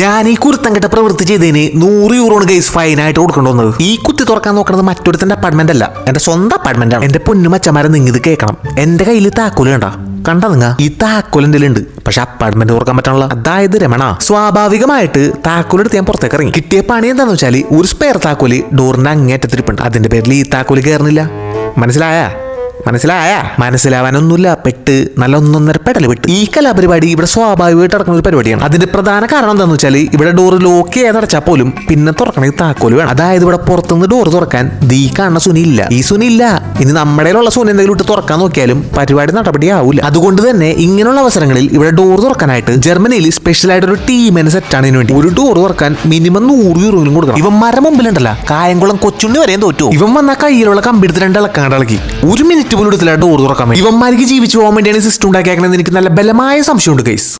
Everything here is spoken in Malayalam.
ഞാൻ ഈ കുരുത്തം കെട്ട പ്രവൃത്തി ചെയ്തതിന് നൂറ് യൂറോണ് ഗൈസ് ഫൈൻ ആയിട്ട് വന്നത് ഈ കുത്തി തുറക്കാൻ നോക്കുന്നത് മറ്റൊരുത്തന്റെ അപ്പാർട്ട്മെന്റ് അല്ല. എന്റെ സ്വന്തം അപ്പാർട്ട്മെന്റ് ആണ്. എന്റെ പൊന്നു മച്ചമാരെ നിങ്ങൾ ഇത് കേൾക്കണം എന്റെ കയ്യിൽ താക്കോൽ കണ്ട? കണ്ട നിങ്ങ? ഈ ഉണ്ട് പക്ഷെ അപ്പാർട്ട്മെന്റ് തുറക്കാൻ പറ്റാനുള്ള. അതായത് രമണ സ്വാഭാവികമായിട്ട് താക്കോൽ എടുത്ത് ഞാൻ പുറത്തേക്ക് ഇറങ്ങി. കിട്ടിയ പണി എന്താന്ന് വെച്ചാൽ ഒരു സ്പെയർ താക്കോൽ ഡോറിന്റെ അങ്ങേറ്റത്തിരിപ്പുണ്ട് അതിന്റെ പേരിൽ ഈ താക്കോൽ കയറുന്നില്ല മനസ്സിലായ? മനസ്സിലായ? മനസ്സിലാവാനൊന്നുമില്ല. പെട്ട് നല്ല ഒന്നൊന്നര പെടൽ പെട്ട്. ഈ കലാപരിപാടി ഇവിടെ സ്വാഭാവികമായിട്ട് നടക്കുന്ന ഒരു പരിപാടിയാണ്. അതിന്റെ പ്രധാന കാരണം എന്താണെന്ന് വെച്ചാൽ ഇവിടെ ഡോർ ലോക്ക് ചെയ്യാൻ പോലും പിന്നെ തുറക്കണമെങ്കിൽ താക്കോൽ വേണം. അതായത് ഇവിടെ പുറത്തുനിന്ന് ഡോർ തുറക്കാൻ ദീ കാണുന്ന സുനി ഇല്ല ഈ സുനി ഇല്ല ഇനി നമ്മുടെ ഉള്ള സുനി എന്തെങ്കിലും ഇട്ട് തുറക്കാൻ നോക്കിയാലും പരിപാടി നടപടിയാവില്ല അതുകൊണ്ട് തന്നെ ഇങ്ങനെയുള്ള അവസരങ്ങളിൽ ഇവിടെ ഡോർ തുറക്കാനായിട്ട് ജർമ്മനിയിൽ സ്പെഷ്യൽ ആയിട്ട് ഒരു ടീമിനെ സെറ്റ് ആണ് വേണ്ടി ഒരു ഡോർ തുറക്കാൻ മിനിമം നൂറ് യൂറോയിലും കൊടുക്കണം. ഇവന്മാരുടെ മുമ്പിലുണ്ടല്ല കായംകുളം കൊച്ചുണ്ണി വരെയും തോറ്റു. ഇവൻ വന്ന കയ്യിലുള്ള കമ്പിടുത്ത് രണ്ട് ഇളക്കാണ്ട് ഇളക്കി. ഒരു മിനിറ്റ് പോലും എടുത്തില്ല ഡോർ തുറക്കാൻ ഇവന്മാർക്ക് ജീവിച്ചു പോകാൻ വേണ്ടിയാണ് സിസ്റ്റം ഉണ്ടാക്കിയാക്കണമെന്ന് എനിക്ക് നല്ല ബലമായ സംശയമുണ്ട് ഗൈസ്